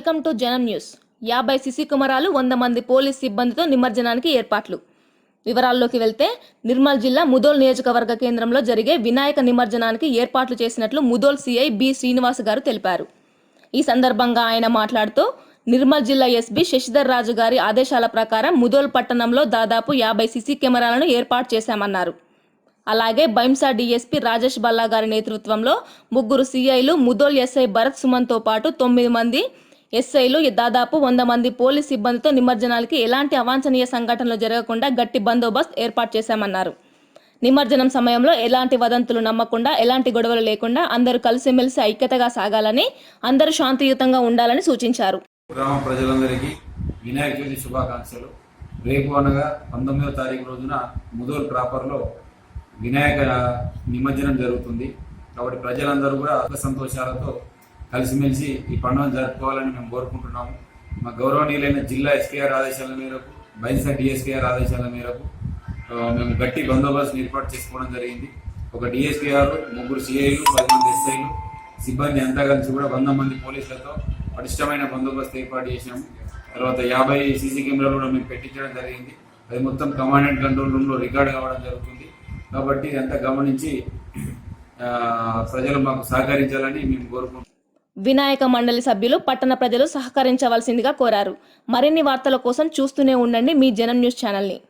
Welcome to Janam news యాభై CC కుమారాలు వంద మంది పోలీస్ సిబ్బందితో నిమజ్జనానికి ఏర్పాట్లు. వివరాల్లోకి వెళ్తే నిర్మల్ జిల్లా ముదోల్ నియోజకవర్గ కేంద్రంలో జరిగే వినాయక నిమజ్జనానికి ఏర్పాట్లు చేసినట్లు ముదోల్ సిఐ బి శ్రీనివాస్ గారు తెలిపారు. ఈ సందర్భంగా ఆయన మాట్లాడుతూ నిర్మల్ జిల్లా ఎస్పీ శశిధర్ రాజు గారి ఆదేశాల ప్రకారం ముదోల్ పట్టణంలో దాదాపు యాభై సిసి కెమెరాలను ఏర్పాటు చేశామన్నారు. అలాగే బైంసా డీఎస్పీ రాజేష్ బల్లా గారి నేతృత్వంలో ముగ్గురు సీఐలు ముదోల్ ఎస్ఐ భరత్ సుమన్తో పాటు తొమ్మిది మంది ఎస్ఐలు దాదాపు వంద మంది పోలీస్ సిబ్బందితో నిమజ్జనాలకి ఎలాంటి అవాంఛనీయ సంఘటనలు జరగకుండా గట్టి బందోబస్తు ఏర్పాటు చేశామన్నారు. నిమజ్జనం సమయంలో ఎలాంటి వదంతులు నమ్మకుండా ఎలాంటి గొడవలు లేకుండా అందరూ కలిసిమెలిసి ఐక్యతగా సాగాలని అందరూ శాంతియుతంగా ఉండాలని సూచించారు. గ్రామ ప్రజలందరికీ వినాయక చవితి శుభాకాంక్షలు. రేపు అనగా పంతొమ్మిదో తారీఖు రోజున ముదోల్ ప్రాపర్లో వినాయక నిమజ్జనం జరుగుతుంది. కాబట్టి ప్రజలందరూ కూడా సంతోషాలతో కలిసిమెలిసి ఈ పండుగను జరుపుకోవాలని మేము కోరుకుంటున్నాము. మా గౌరవనీయులైన జిల్లా ఎస్కేఆర్ ఆదేశాల మేరకు బైన్సా డిఎస్కేఆర్ ఆదేశాల మేరకు మేము గట్టి బందోబస్తు ఏర్పాటు చేసుకోవడం జరిగింది. ఒక డిఎస్కేఆర్ ముగ్గురు సిఐలు పది మంది ఎస్ఐలు సిబ్బంది అంతా కలిసి కూడా వంద మంది పోలీసులతో పటిష్టమైన బందోబస్తు ఏర్పాటు చేశాము. తర్వాత యాభై సీసీ కెమెరాలు కూడా మేము పెట్టించడం జరిగింది. అది మొత్తం కమాండ్ అండ్ కంట్రోల్ రూమ్లో రికార్డ్ కావడం జరుగుతుంది. కాబట్టి ఇదంతా గమనించి ప్రజలు మాకు సహకరించాలని మేము కోరుకుంటున్నాం వినాయక మండలి సభ్యులు పట్టణ ప్రజలు సహకరించవలసిందిగా కోరారు. మరిన్ని వార్తల కోసం చూస్తూనే ఉండండి మీ జనం న్యూస్ ఛానల్ని.